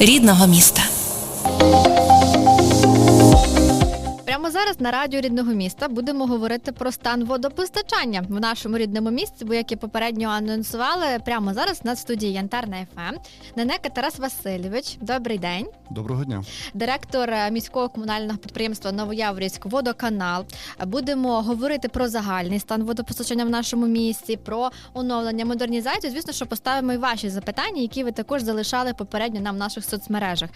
рідного міста. Прямо зараз на радіо рідного міста будемо говорити про стан водопостачання в нашому рідному місті. Бо як і попередньо анонсували, прямо зараз на студії Янтарна ФМ Ненека Тарас Васильович. Добрий день, Доброго дня. директор е, міського комунального підприємства Новояврівськ водоканал. Будемо говорити про загальний стан водопостачання в нашому місті, про оновлення, модернізацію. Звісно, що поставимо і ваші запитання, які ви також залишали попередньо нам в наших соцмережах.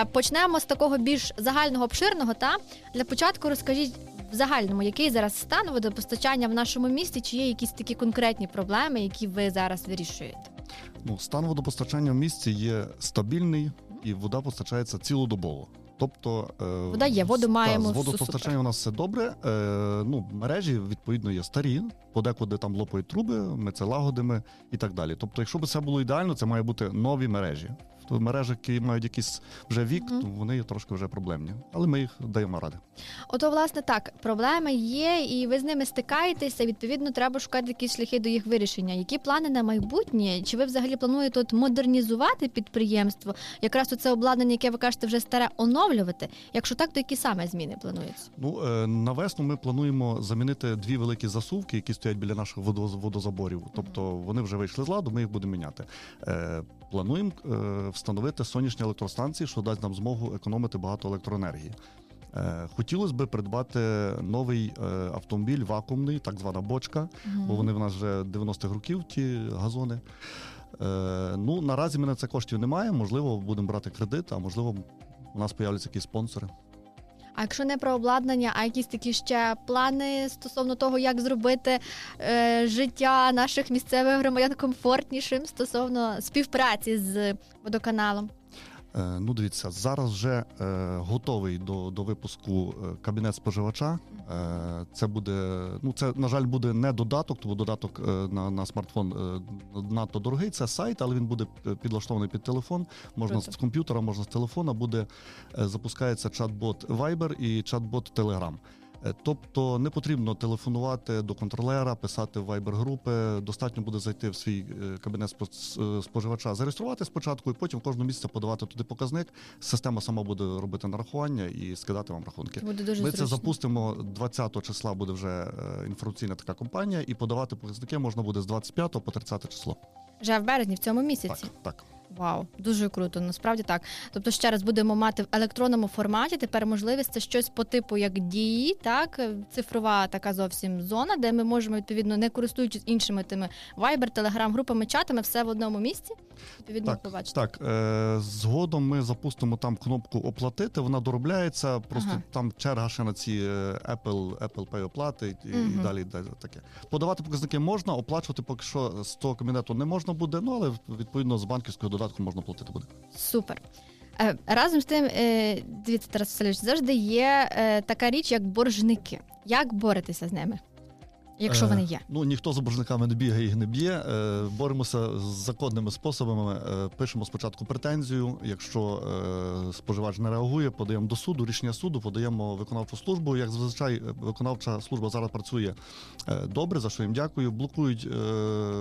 Е, Почнемо з такого більш загального обширного. Та для початку розкажіть в загальному, який зараз стан водопостачання в нашому місті, чи є якісь такі конкретні проблеми, які ви зараз вирішуєте? Ну, стан водопостачання в місті є стабільний і вода постачається цілодобово. Тобто е, Вода є, воду з- маємо, Та, з водопостачанням у нас все добре. Е, ну, мережі відповідно є старі, подекуди там лопають труби, ми це лагодимо і так далі. Тобто, якщо б все було ідеально, це має бути нові мережі. То мережі, які мають якийсь вже вік, Мгм. то вони є трошки вже проблемні. Але ми їх даємо ради. Ото, власне, так, проблеми є, і ви з ними стикаєтеся. Відповідно, треба шукати якісь шляхи до їх вирішення. Які плани на майбутнє? Чи ви взагалі плануєте от модернізувати підприємство? Якраз оце обладнання, яке ви кажете, вже старе оновлювати? Якщо так, то які саме зміни плануються? Ну е, на весну ми плануємо замінити дві великі засувки, які стоять біля наших водоз- водозаборів. Тобто вони вже вийшли з ладу, ми їх будемо міняти. Е, Плануємо е, встановити сонячні електростанції, що дасть нам змогу економити багато електроенергії. Е, Хотілося б придбати новий е, автомобіль вакуумний, так звана бочка, бо вони в нас вже 90-х років, ті газони. Е, Ну наразі мене це коштів немає. Можливо, будемо брати кредит, а можливо, у нас появляться якісь спонсори. А якщо не про обладнання, а якісь такі ще плани стосовно того, як зробити е, життя наших місцевих громадян комфортнішим стосовно співпраці з водоканалом? Е, Ну, дивіться, зараз вже е, готовий до, до випуску е, кабінет споживача. Е, це буде, ну це на жаль, буде не додаток, тому додаток е, на, на смартфон надто дорогий. Це сайт, але він буде підлаштований під телефон. Можна Круто. з комп'ютера, можна з телефона. Буде запускається чат-бот Viber і чат-бот Telegram. Е, Тобто не потрібно телефонувати до контролера, писати в Viber групи. Достатньо буде зайти в свій е, кабінет е, споживача, зареєструвати спочатку, і потім кожного місяця подавати туди показник. Система сама буде робити нарахування і скидати вам рахунки. Це буде дуже Ми зручно. це запустимо 20 числа. Буде вже інформаційна така компанія, і подавати показники можна буде з 25 по 30 число. Вже в березні, в цьому місяці. Так, так. Вау, дуже круто. Насправді так. Тобто, ще раз будемо мати в електронному форматі. Тепер можливість це щось по типу як дії, так цифрова така зовсім зона, де ми можемо відповідно не користуючись іншими тими Viber, Telegram, групами, чатами, все в одному місці. Відповідно, Так, побачити. так е, згодом ми запустимо там кнопку оплатити. Вона доробляється. Просто Ага. там черга ще на ці е, Apple, Apple Pay оплати і, Мгм. і далі, далі таке. Подавати показники можна, оплачувати поки що з того кабінету не можна буде. Ну але відповідно з банківського додатку можна платити буде. Супер. Е, Разом з тим, е, дивіться, Тарас Васильович, завжди є е, така річ, як боржники. Як боретеся з ними, якщо Е, вони є? Ну ніхто за боржниками не бігає і не б'є. Е, боремося з законними способами. Е, пишемо спочатку претензію. Якщо споживач не реагує, подаємо до суду. Рішення суду подаємо виконавчу службу. Як зазвичай, виконавча служба зараз працює добре, за що їм дякую. Блокують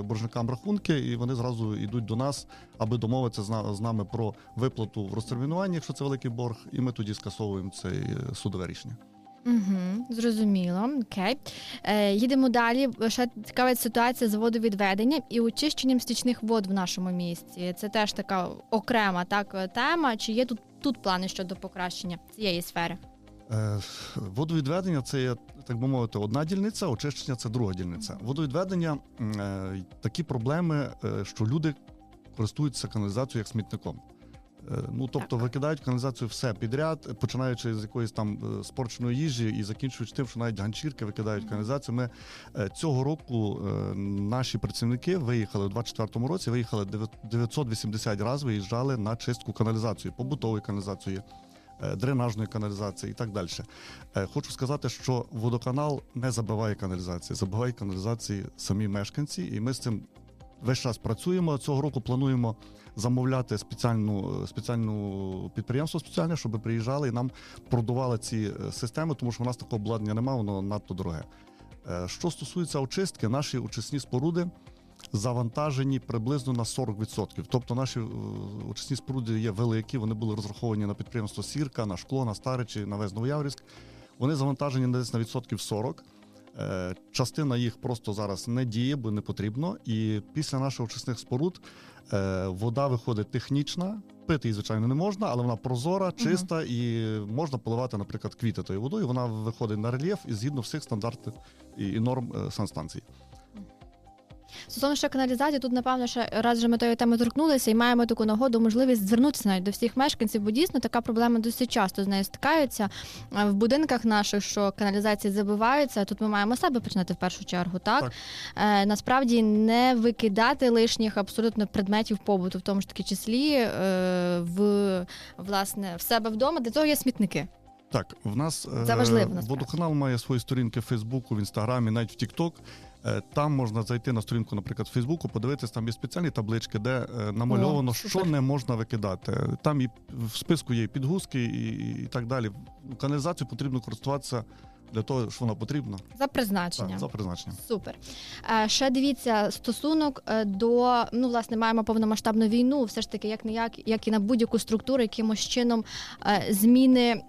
боржникам рахунки, і вони зразу йдуть до нас, аби домовитися з, нами про виплату в розтермінуванні, якщо це великий борг, і ми тоді скасовуємо це судове рішення. Угу, зрозуміло. Окей. Е, їдемо далі. Ще цікава ситуація з водовідведенням і очищенням стічних вод в нашому місті. Це теж така окрема так тема. Чи є тут, тут плани щодо покращення цієї сфери? Е, Водовідведення це є, так би мовити, одна дільниця, очищення це друга дільниця. Водовідведення е, такі проблеми, е, що люди користуються каналізацією як смітником. Е, Ну, тобто Так. викидають каналізацію все підряд, починаючи з якоїсь там е, спорченої їжі і закінчуючи тим, що навіть ганчірки викидають каналізацію. Ми е, цього року наші працівники виїхали у 24-му році, виїхали 980 разів, виїжджали на чистку каналізації, побутової каналізації, дренажної каналізації і так далі. Хочу сказати, що водоканал не забиває каналізації, забивають каналізації самі мешканці, і ми з цим весь час працюємо. Цього року плануємо замовляти спеціальну спеціальну підприємство спеціальне, щоб приїжджали і нам продавали ці е, системи, тому що в нас такого обладнання немає, воно надто дороге. Е, Що стосується очистки, наші очисні споруди. завантажені приблизно на 40%. Тобто наші е, очисні споруди є великі, вони були розраховані на підприємство Сірка, на шкло, на Старичі, на весь Новояврівськ. Вони завантажені десь на відсотків 40. Е, Частина їх просто зараз не діє, бо не потрібно. І після наших очисних споруд е, вода виходить технічна. Пити її, звичайно, не можна, але вона прозора, чиста і можна поливати, наприклад, квіти тою водою. Вона виходить на рельєф і згідно всіх стандартів і і норм е, санстанції. Стосовно ще каналізації, тут напевно ще раз вже ми тої теми торкнулися і маємо таку нагоду, можливість звернутися навіть до всіх мешканців, бо дійсно така проблема досить часто з нею стикаються Е, в будинках наших, що каналізації забиваються. Тут ми маємо себе починати в першу чергу. Так, Так. Е, насправді не викидати лишніх абсолютно предметів побуту, в тому ж таки числі е, в власне в себе вдома. Для цього є смітники. Так, в нас Це важливо, водоканал має свої сторінки в Фейсбуку, в Інстаграмі, навіть в Тікток. Там можна зайти на сторінку, наприклад, в Фейсбуку, подивитись, там є спеціальні таблички, де е, намальовано, О, що не можна викидати. Там і в списку є підгузки, і, і так далі. Каналізацію потрібно користуватися для того, що вона потрібна. За призначенням. Так, за призначенням. Супер. Е, Ще дивіться стосунок е, до ну, власне, маємо повномасштабну війну. Все ж таки, як не як, як і на будь-яку структуру, якимось чином е, зміни,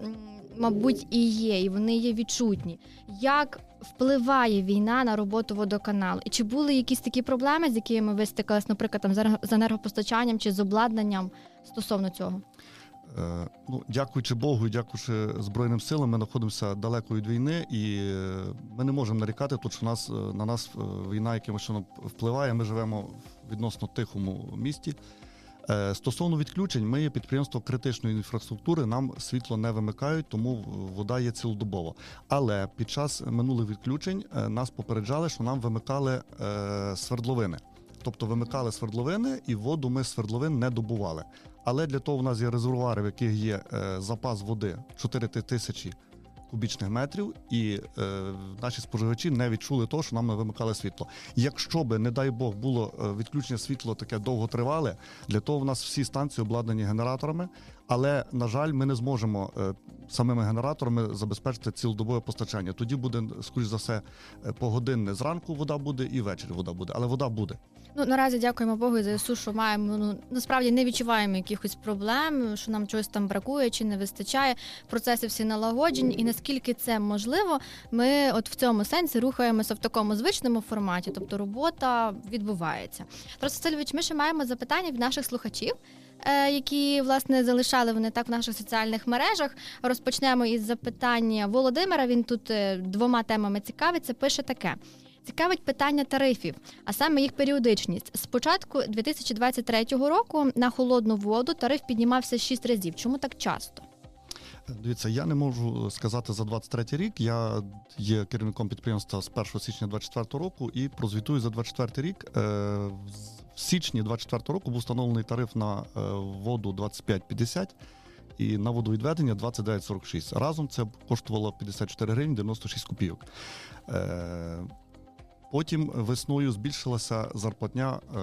мабуть, і є, і вони є відчутні. Як впливає війна на роботу водоканалу? І чи були якісь такі проблеми, з якими ви стикалися, наприклад, там з енергопостачанням чи з обладнанням стосовно цього? Е, ну, дякуючи Богу, і дякуючи Збройним силам, ми знаходимося далеко від війни, і е, ми не можемо нарікати тут, що нас, е, на нас війна якимось чином впливає. Ми живемо в відносно тихому місті. Е, Стосовно відключень, ми є підприємство критичної інфраструктури, нам світло не вимикають, тому вода є цілодобово. Але під час минулих відключень е, нас попереджали, що нам вимикали е, свердловини. Тобто вимикали свердловини, і воду ми з свердловин не добували. Але для того в нас є резервуари, в яких є запас води 4 тисячі кубічних метрів, і е, наші споживачі не відчули того, що нам не вимикали світло. Якщо би, не дай Бог, було е, відключення світла таке довготривале, для того в нас всі станції обладнані генераторами. Але на жаль, ми не зможемо е, самими генераторами забезпечити цілодобове постачання. Тоді буде, скоріш за все, е, погодинне зранку вода буде і ввечері вода буде, але вода буде. Ну наразі дякуємо Богу і ЗСУ, що маємо. Ну насправді не відчуваємо якихось проблем, що нам чогось там бракує чи не вистачає. Процеси всі налагоджені, і наскільки це можливо, ми от в цьому сенсі рухаємося в такому звичному форматі, тобто робота відбувається. Тарас Васильович, ми ще маємо запитання від наших слухачів. е, Які власне залишали вони так в наших соціальних мережах. Розпочнемо із запитання Володимира. Він тут е, двома темами цікавиться. Пише таке: Цікавить питання тарифів, а саме їх періодичність. З початку 2023 року на холодну воду тариф піднімався 6 разів. Чому так часто? Дивіться, я не можу сказати за 23 рік. Я є керівником підприємства з 1 січня 24 року і прозвітую за 24 рік. Е, в- січні 24 року був встановлений тариф на е, воду 25,50 і на водовідведення 29,46. Разом це коштувало 54 гривні 96 копійок. Потім весною збільшилася зарплатня е,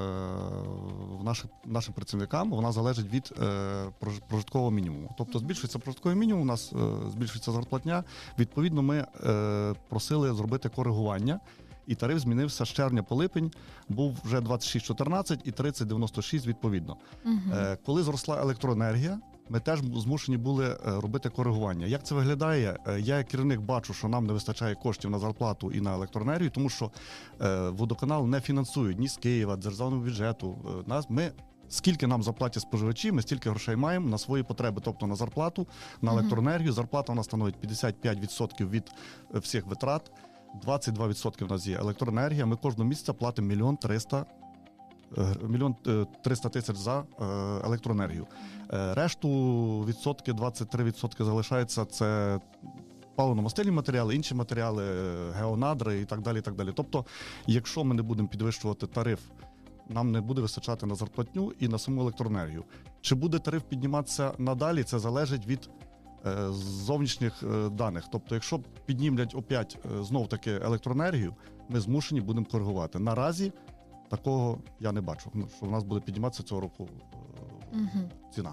в наших нашим працівникам. Вона залежить від е, прожиткового мінімуму. Тобто збільшується прожитковий мінімум, у нас е, збільшується зарплатня. Відповідно, ми е, просили зробити коригування. І тариф змінився з червня по липень, був вже 26,14 і 30,96 відповідно. Е, Коли зросла електроенергія, ми теж змушені були е, робити коригування. Як це виглядає? Е, Я як керівник бачу, що нам не вистачає коштів на зарплату і на електроенергію, тому що е, водоканал не фінансують ні з Києва, державного бюджету. Нас ми. Скільки нам заплатять споживачі, ми стільки грошей маємо на свої потреби, тобто на зарплату, на електроенергію. Зарплата у нас становить 55% від всіх витрат, 22% у нас є електроенергія. Ми кожного місяця платимо мільйон триста мільйон е, триста тисяч за е, електроенергію. Е, Решту відсотки, 23 відсотки залишається це паливно-мастильні матеріали, інші матеріали, е, геонадри і так далі. І так далі. Тобто, якщо ми не будемо підвищувати тариф, нам не буде вистачати на зарплатню і на саму електроенергію. Чи буде тариф підніматися надалі? Це залежить від е, зовнішніх е, даних. Тобто, якщо піднімлять опять е, знов таки електроенергію, ми змушені будемо коригувати. Наразі такого я не бачу, ну, що в нас буде підніматися цього року Угу. ціна.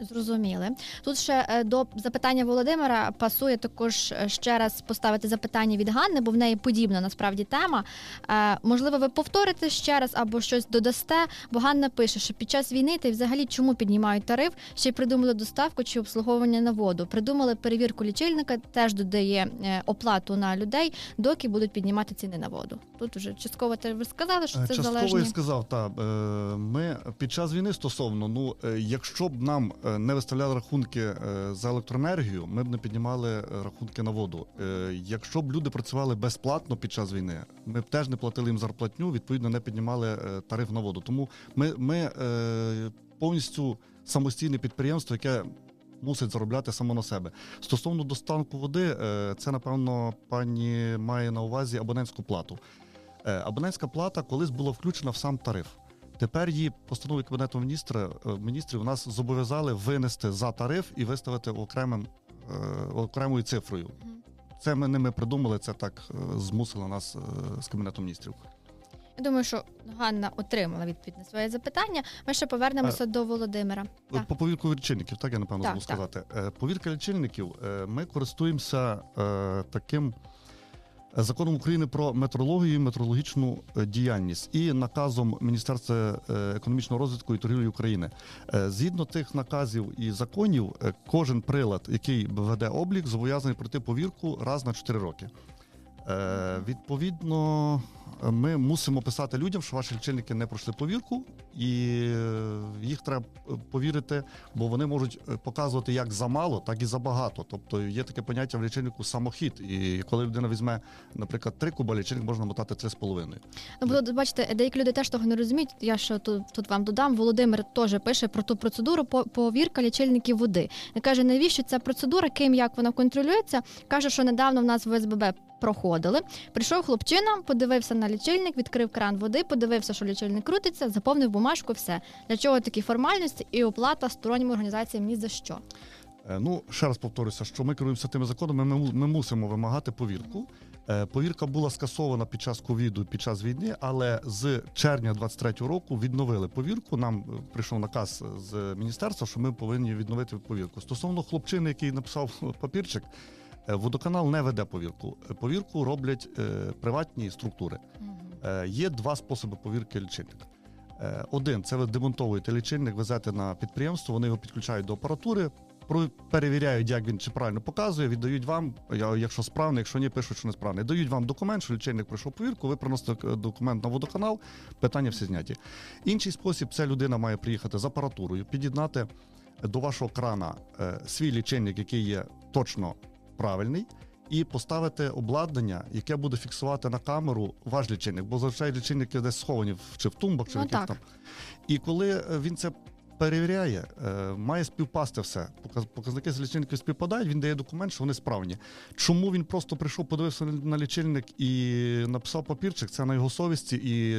Зрозуміли. Тут ще е, до запитання Володимира пасує також е, ще раз поставити запитання від Ганни, бо в неї подібна насправді тема. Е, можливо, ви повторите ще раз або щось додасте, бо Ганна пише, що під час війни та й взагалі чому піднімають тариф, ще й придумали доставку чи обслуговування на воду. Придумали перевірку лічильника, теж додає оплату на людей, доки будуть піднімати ціни на воду. Тут вже частково те ви сказали, що це Частково залежні. я сказав, та ми під час війни стосовно, ну якщо б нам не виставляли рахунки е, за електроенергію, ми б не піднімали е, рахунки на воду. Е, Якщо б люди працювали безплатно під час війни, ми б теж не платили їм зарплатню, відповідно, не піднімали е, тариф на воду. Тому ми, ми е, повністю самостійне підприємство, яке мусить заробляти само на себе. Стосовно доставку води, е, це напевно пані має на увазі абонентську плату. Е, Абонентська плата колись була включена в сам тариф. Тепер її постановою кабінету міністра е, міністрів нас зобов'язали винести за тариф і виставити окремим е, окремою цифрою. Це ми не ми придумали, це так е, змусило нас з кабінетом міністрів. Я думаю, що Ганна отримала відповідь на своє запитання. Ми ще повернемося до Володимира. По повірку лічильників, так я напевно Так, забув так. сказати. Повірка лічильників. Ми користуємося таким законом України про метрологію метрологічну е, діяльність і наказом Міністерства е, економічного розвитку і торгівлі України. Е, Згідно тих наказів і законів, кожен прилад, який веде облік, зобов'язаний пройти повірку раз на 4 роки. Відповідно, ми мусимо писати людям, що ваші лічильники не пройшли повірку, і е, їх треба е, повірити, бо вони можуть е, показувати як замало, так і забагато. Тобто є таке поняття в лічильнику самохід. І коли людина візьме, наприклад, 3 куба, лічильник можна мотати 3,5. Ну, бо, бачите, деякі люди теж того не розуміють. Я ще тут, тут вам додам. Володимир теж пише про ту процедуру повірка лічильників води. Він каже, навіщо ця процедура, ким як вона контролюється. Каже, що недавно в нас в СББ проходили. Прийшов хлопчина, подивився на лічильник, відкрив кран води, подивився, що лічильник крутиться, заповнив бумажку, все. Для чого такі формальності і оплата стороннім організаціям ні за що. Е, Ну, ще раз повторюся, що ми керуємося тими законами. Ми, ми мусимо вимагати повірку. Е, Повірка була скасована під час ковіду, під час війни, але з червня 23-го року відновили повірку. Нам е, прийшов наказ з міністерства, що ми повинні відновити повірку. Стосовно хлопчини, який написав папірчик, водоканал не веде повірку. Е, Повірку роблять е, приватні структури. Е, Є два способи повірки лічильника. Е, Один це ви демонтовуєте лічильник, везете на підприємство, вони його підключають до апаратури, про- перевіряють, як він чи правильно показує, віддають вам, якщо справний, якщо ні, пишуть, що несправний. Дають вам документ, що лічильник пройшов повірку, ви приносите е, документ на водоканал, питання всі зняті. Інший спосіб це людина має приїхати з апаратурою, під'єднати до вашого крана е, свій лічильник, який є точно правильний. І поставити обладнання, яке буде фіксувати на камеру ваш лічильник, бо зазвичай лічильники десь сховані чи в тумбах, чи в Ну, яких там. І коли е, він це перевіряє, е, має співпасти все. Показники з лічильників співпадають, він дає документ, що вони справні. Чому він просто прийшов, подивився на лічильник і написав папірчик, це на його совісті, і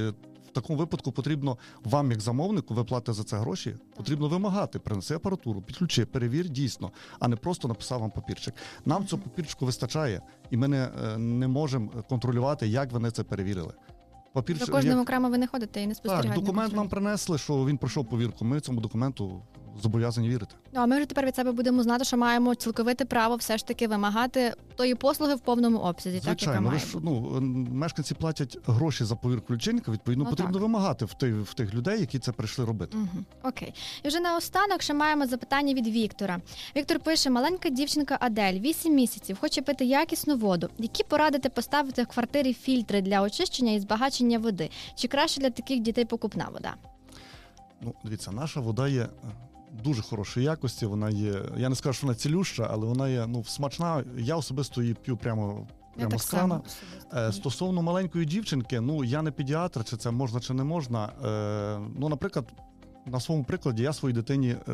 в такому випадку потрібно вам, як замовнику, ви платите за це гроші, потрібно вимагати, принеси апаратуру, підключи, перевір дійсно, а не просто написав вам папірчик. Нам цього папірчику вистачає, і ми не, е, не можемо контролювати, як вони це перевірили. За Папірчик, кожним як- окремо ви не ходите і не спостерігаєте. так, документ нам принесли, що він пройшов повірку. Ми цьому документу зобов'язані вірити. Ну, а ми вже тепер від себе будемо знати, що маємо цілковите право все ж таки вимагати тої послуги в повному обсязі, так яка Звичайно, ви має. ж ну мешканці платять гроші за повірку лічильника. Відповідно, Ну, потрібно так. вимагати в тих, в тих людей, які це прийшли робити. Угу. Окей. І вже наостанок ще маємо запитання від Віктора. Віктор пише: маленька дівчинка Адель, 8 місяців, хоче пити якісну воду. Які порадити поставити в квартирі фільтри для очищення і збагачення води? Чи краще для таких дітей покупна вода? Ну, дивіться, наша вода є. е, Дуже хорошої якості, вона є. Я не скажу, що вона цілюща, але вона є ну смачна. Я особисто її п'ю прямо, прямо з крана. Е, Стосовно маленької дівчинки, ну я не педіатр, чи це можна, чи не можна. Е, ну, наприклад, на своєму прикладі я своїй дитині е,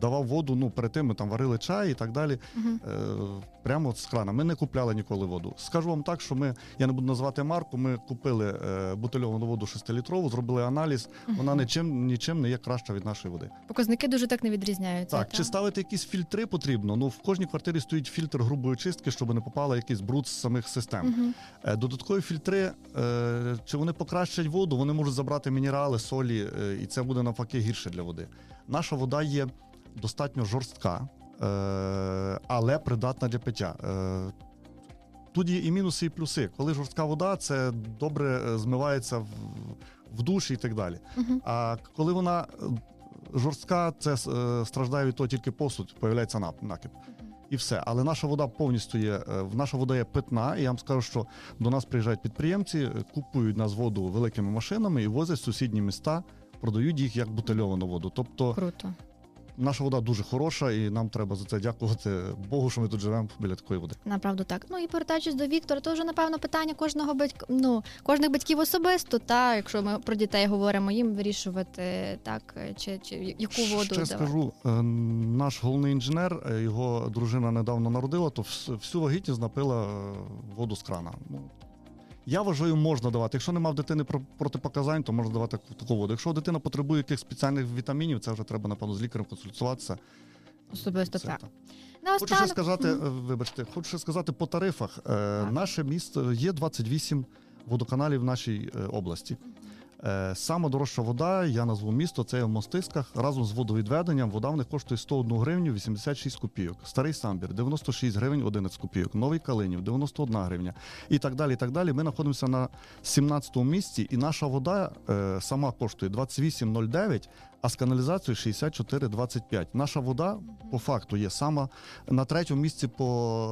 давав воду. Ну, перед тим ми там варили чай і так далі. Е, прямо з крана. Ми не купляли ніколи воду. Скажу вам так, що ми, я не буду називати марку. Ми купили е, бутильовану воду 6-літрову, зробили аналіз. Вона нічим нічим не є краща від нашої води. Показники дуже так не відрізняються. Так, чи ставити якісь фільтри потрібно? Ну в кожній квартирі стоїть фільтр грубої чистки, щоб не попала якийсь бруд з самих систем. Е, Додаткові фільтри, е, чи вони покращать воду, вони можуть забрати мінерали, солі, е, і це буде навпаки гірше для води. Наша вода є достатньо жорстка, е, але придатна для пиття. Е, Тут є і мінуси, і плюси. Коли жорстка вода, це добре е, змивається в, в душі і так далі. Мгм. А коли вона жорстка, це страждає від того тільки посуд, появляється нап- накип. І все. Але наша вода повністю є. Наша вода є питна. І я вам скажу, що до нас приїжджають підприємці, купують нас воду великими машинами і возять в сусідні міста, продають їх як бутильовану воду. Тобто Круто. наша вода дуже хороша, і нам треба за це дякувати Богу, що ми тут живемо біля такої води. Направду так. Ну і повертаючись до Віктора, то вже напевно питання кожного батька, ну кожних батьків особисто. Та якщо ми про дітей говоримо, їм вирішувати так чи, чи яку воду Ще давати. скажу, е, наш головний інженер, е, його дружина недавно народила, то всю вагітність напила е, воду з крана. Ну, я вважаю, можна давати. Якщо немає в дитини про- протипоказань, то можна давати таку- воду. Якщо дитина потребує якихось спеціальних вітамінів, це вже треба, напевно, з лікарем консультуватися. Особисто Це так. так. На Хочу ще сказати, е, вибачте, хочу ще сказати по тарифах. Так. Наше місто є 28 водоканалів в нашій е, області. Е, Сама дорожча вода, я назву місто, це в Мостисках. Разом з водовідведенням вода в них коштує 101 гривню 86 копійок. Старий Самбір 96 гривень 11 копійок. Новий Калинів 91 гривня. І так далі. і так далі. Ми знаходимося на 17-му місці, і наша вода е, сама коштує 28,09, а з каналізацією 64,25. Наша вода по факту є сама на третьому місці по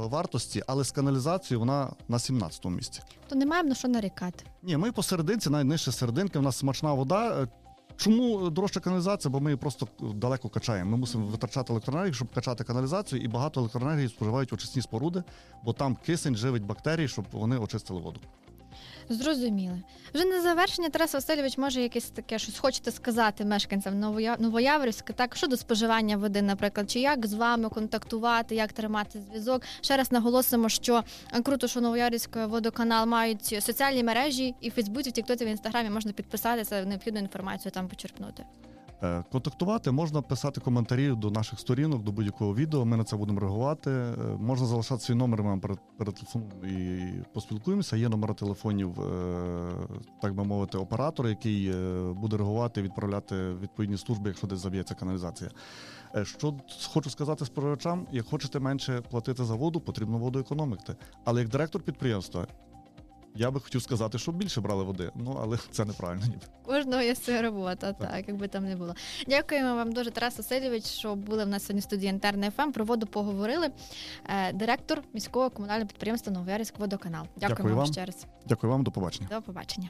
вартості, але з каналізацією вона на 17-му місці. То не маємо на що нарікати. Ні, ми посерединці, навіть нижче серединки, в нас смачна вода. Е, Чому дорожча каналізація? Бо ми її просто далеко качаємо. Ми мусимо витрачати електроенергію, щоб качати каналізацію, і багато електроенергії споживають очисні споруди, бо там кисень живить бактерії, щоб вони очистили воду. Зрозуміли. Вже на завершення Тарас Васильович може якесь таке щось хочете сказати мешканцям Новоя... Новояворівська, так щодо споживання води, наприклад, чи як з вами контактувати, як тримати зв'язок. Ще раз наголосимо, що круто, що Новояворівський водоканал мають соціальні мережі і в Фейсбуці, в Тіктоці, в Інстаграмі можна підписатися, необхідну інформацію там почерпнути. Е, Контактувати можна писати коментарі до наших сторінок, до будь-якого відео. Ми на це будемо реагувати. Е, Можна залишати свій номер, ми перетелефонуємо і поспілкуємося. Є номери телефонів, е, так би мовити, оператора, який буде реагувати, відправляти відповідні служби, якщо десь заб'ється каналізація. Що хочу сказати споживачам, як хочете менше платити за воду, потрібно воду економити. Але як директор підприємства. Я би хотів сказати, щоб більше брали води, ну але це неправильно ніби. Кожного є своя робота, так, якби там не було. Дякуємо вам дуже, Тарас Васильович, що були в нас сьогодні в студії Інтерне ФМ. Про воду поговорили. Е, Директор міського комунального підприємства Новоярськ водоканал. Дякуємо Дякую вам. ще раз. Дякую вам, до побачення. До побачення.